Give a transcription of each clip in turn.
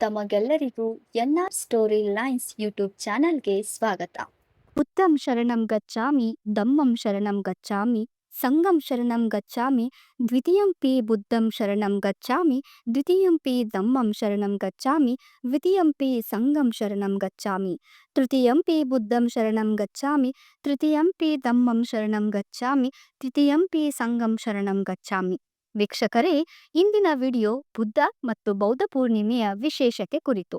ತಮಗೆಲ್ಲರಿಗೂ N R story lines YouTube ಚಾನಲ್ಗೆ ಸ್ವಾಗತ ಬುದ್ಧಂ ಶರಣಂ ಗಚ್ಚಾಮಿ ಧಮ್ಮಂ ಶರಣಂ ಗಚ್ಚಾಮಿ ಸಂಗಂ ಶರಣಂ ಗಚ್ಚಾಮಿ ದ್ವಿತೀಯಂಪಿ ಬುದ್ಧಂ ಶರಣಂ ಗಚ್ಚಾಮಿ ದ್ವಿತೀಯಂಪಿ ಧಮ್ಮಂ ಶರಣಂ ಗಚ್ಚಾಮಿ ದ್ವಿತೀಯಂಪಿ ಸಂಗಂ ಶರಣಂ ಗಚ್ಚಾಮಿ ತೃತೀಯಂಪಿ ಬುದ್ಧಂ ಶರಣಂ ಗಚ್ಚಾಮಿ ತೃತೀಯಂಪಿ ಧಮ್ಮಂ ಶರಣಂ ಗಚ್ಚಾಮಿ ತೃತೀಯಂಪಿ ಸಂಗಂ ಶರಣಂ ಗಚ್ಚಾಮಿ ವೀಕ್ಷಕರೇ, ಇಂದಿನ ವಿಡಿಯೋ ಬುದ್ಧ ಮತ್ತು ಬೌದ್ಧ ಪೂರ್ಣಿಮೆಯ ವಿಶೇಷತೆ ಕುರಿತು.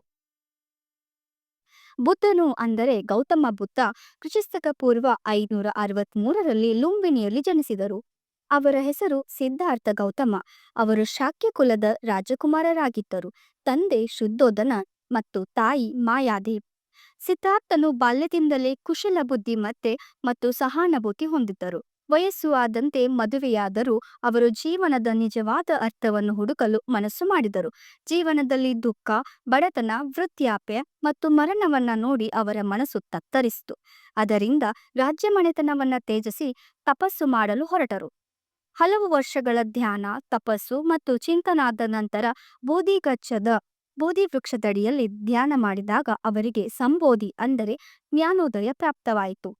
ಬುದ್ಧನು ಅಂದರೆ ಗೌತಮ ಬುದ್ಧ ಕ್ರಿಶಿಸ್ತಕ ಪೂರ್ವ ಐನೂರ ಅರವತ್ಮೂರರಲ್ಲಿ ಲುಂಬಿನಿಯಲ್ಲಿ ಜನಿಸಿದರು. ಅವರ ಹೆಸರು ಸಿದ್ಧಾರ್ಥ ಗೌತಮ. ಅವರು ಶಾಕ್ಯ ಕುಲದ ರಾಜಕುಮಾರರಾಗಿದ್ದರು. ತಂದೆ ಶುದ್ಧೋಧನ ಮತ್ತು ತಾಯಿ ಮಾಯಾದೇವ್. ಸಿದ್ಧಾರ್ಥನು ಬಾಲ್ಯದಿಂದಲೇ ಕುಶಲ ಬುದ್ಧಿಮತ್ತೆ ಮತ್ತು ಸಹಾನುಭೂತಿ ಹೊಂದಿದ್ದರು. ವಯಸ್ಸು ಆದಂತೆ ಮದುವೆಯಾದರೂ ಅವರು ಜೀವನದ ನಿಜವಾದ ಅರ್ಥವನ್ನು ಹುಡುಕಲು ಮನಸ್ಸು ಮಾಡಿದರು. ಜೀವನದಲ್ಲಿ ದುಃಖ, ಬಡತನ ವೃತ್ಯಾಪ್ಯ ಮತ್ತು ಮರಣವನ್ನ ನೋಡಿ ಅವರ ಮನಸ್ಸು ತತ್ತರಿಸಿತು. ಅದರಿಂದ ರಾಜ್ಯ ಮನೆತನವನ್ನ ತ್ಯಜಿಸಿ ತಪಸ್ಸು ಮಾಡಲು ಹೊರಟರು. ಹಲವು ವರ್ಷಗಳ ಧ್ಯಾನ, ತಪಸ್ಸು ಮತ್ತು ಚಿಂತನಾದ ನಂತರ ಬೋಧಿಗಚ್ಚದ ಬೋಧಿ ವೃಕ್ಷದಡಿಯಲ್ಲಿ ಧ್ಯಾನ ಮಾಡಿದಾಗ ಅವರಿಗೆ ಸಂಬೋಧಿ ಅಂದರೆ ಜ್ಞಾನೋದಯ ಪ್ರಾಪ್ತವಾಯಿತು.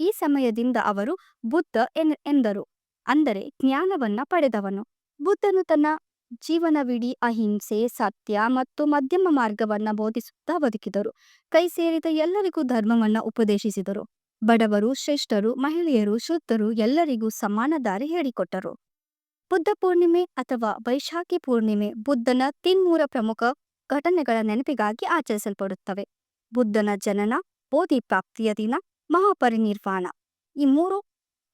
ಈ ಸಮಯದಿಂದ ಅವರು ಬುದ್ಧ ಎನ್, ಎಂದರು. ಅಂದರೆ ಜ್ಞಾನವನ್ನ ಪಡೆದವನು. ಬುದ್ಧನು ತನ್ನ ಜೀವನವಿಡೀ ಅಹಿಂಸೆ, ಸತ್ಯ ಮತ್ತು ಮಧ್ಯಮ ಮಾರ್ಗವನ್ನ ಬೋಧಿಸುತ್ತಾ ಬದುಕಿದರು. ಕೈ ಸೇರಿದ ಎಲ್ಲರಿಗೂ ಧರ್ಮವನ್ನ ಉಪದೇಶಿಸಿದರು. ಬಡವರು, ಶ್ರೇಷ್ಠರು, ಮಹಿಳೆಯರು, ಶುದ್ಧರು ಎಲ್ಲರಿಗೂ ಸಮಾನ ದಾರಿ ಹೇಳಿಕೊಟ್ಟರು. ಬುದ್ಧ ಪೂರ್ಣಿಮೆ ಅಥವಾ ವೈಶಾಖಿ ಪೂರ್ಣಿಮೆ ಬುದ್ಧನ ತಿನ್ಮೂರ ಪ್ರಮುಖ ಘಟನೆಗಳ ನೆನಪಿಗಾಗಿ ಆಚರಿಸಲ್ಪಡುತ್ತವೆ. ಬುದ್ಧನ ಜನನ ಬೋಧಿ ಪ್ರಾಪ್ತಿಯ ದಿನ ಮಹಾಪರಿನಿರ್ವಾಣ. ಈ ಮೂರು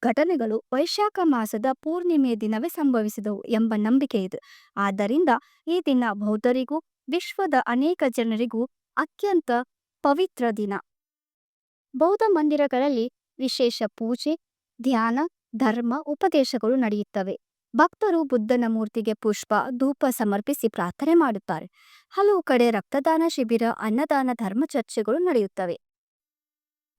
ಘಟನೆಗಳು ವೈಶಾಖ ಮಾಸದ ಪೂರ್ಣಿಮೆ ದಿನವೇ ಸಂಭವಿಸಿದವು ಎಂಬ ನಂಬಿಕೆ ಇದೆ. ಆದ್ದರಿಂದ ಈ ದಿನ ಬೌದ್ಧರಿಗೂ, ವಿಶ್ವದ ಅನೇಕ ಜನರಿಗೂ ಅತ್ಯಂತ ಪವಿತ್ರ ದಿನ. ಬೌದ್ಧ ಮಂದಿರಗಳಲ್ಲಿ ವಿಶೇಷ ಪೂಜೆ, ಧ್ಯಾನ, ಧರ್ಮ, ಉಪದೇಶಗಳು ನಡೆಯುತ್ತವೆ. ಭಕ್ತರು ಬುದ್ಧನ ಮೂರ್ತಿಗೆ ಪುಷ್ಪ, ಧೂಪ ಸಮರ್ಪಿಸಿ ಪ್ರಾರ್ಥನೆ ಮಾಡುತ್ತಾರೆ. ಹಲವು ಕಡೆ ರಕ್ತದಾನ ಶಿಬಿರ, ಅನ್ನದಾನ, ಧರ್ಮ ಚರ್ಚೆಗಳು ನಡೆಯುತ್ತವೆ.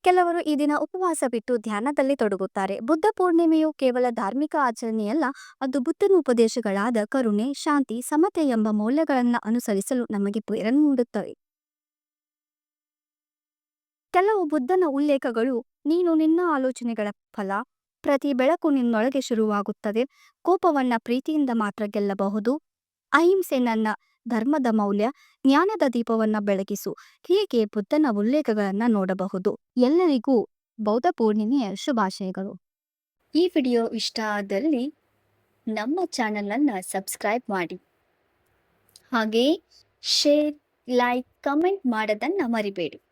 ಕೆಲವರು ಈ ದಿನ ಉಪವಾಸ ಬಿಟ್ಟು ಧ್ಯಾನದಲ್ಲಿ ತೊಡಗುತ್ತಾರೆ. ಬುದ್ಧ ಪೂರ್ಣಿಮೆಯು ಕೇವಲ ಧಾರ್ಮಿಕ ಆಚರಣೆಯಲ್ಲ, ಅದು ಬುದ್ಧನ ಉಪದೇಶಗಳಾದ ಕರುಣೆ, ಶಾಂತಿ, ಸಮತೆ ಎಂಬ ಮೌಲ್ಯಗಳನ್ನು ಅನುಸರಿಸಲು ನಮಗೆ ಪ್ರೇರಣೆ ನೀಡುತ್ತವೆ. ಕೆಲವು ಬುದ್ಧನ ಉಲ್ಲೇಖಗಳು ನೀನು ನಿನ್ನ ಆಲೋಚನೆಗಳ ಫಲ, ಪ್ರತಿ ಬೆಳಕು ನಿನ್ನೊಳಗೆ ಶುರುವಾಗುತ್ತದೆ, ಕೋಪವನ್ನ ಪ್ರೀತಿಯಿಂದ ಮಾತ್ರ ಗೆಲ್ಲಬಹುದು, ಅಹಿಂಸೆ ನನ್ನ ಧರ್ಮದ ಮೌಲ್ಯ, ಜ್ಞಾನದ ದೀಪವನ್ನ ಬೆಳಗಿಸು. ಹೀಗೆ ಬುದ್ಧನ ಉಲ್ಲೇಖಗಳನ್ನ ನೋಡಬಹುದು. ಎಲ್ಲರಿಗೂ ಬೌದ್ಧ ಪೂರ್ಣಿಮೆಯ ಶುಭಾಶಯಗಳು. ಈ ವಿಡಿಯೋ ಇಷ್ಟ ಆದಲ್ಲಿ ನಮ್ಮ ಚಾನಲನ್ನು ಸಬ್ಸ್ಕ್ರೈಬ್ ಮಾಡಿ. ಹಾಗೆಯೇ ಶೇರ್ ಲೈಕ್, ಕಮೆಂಟ್ ಮಾಡೋದನ್ನು ಮರಿಬೇಡಿ.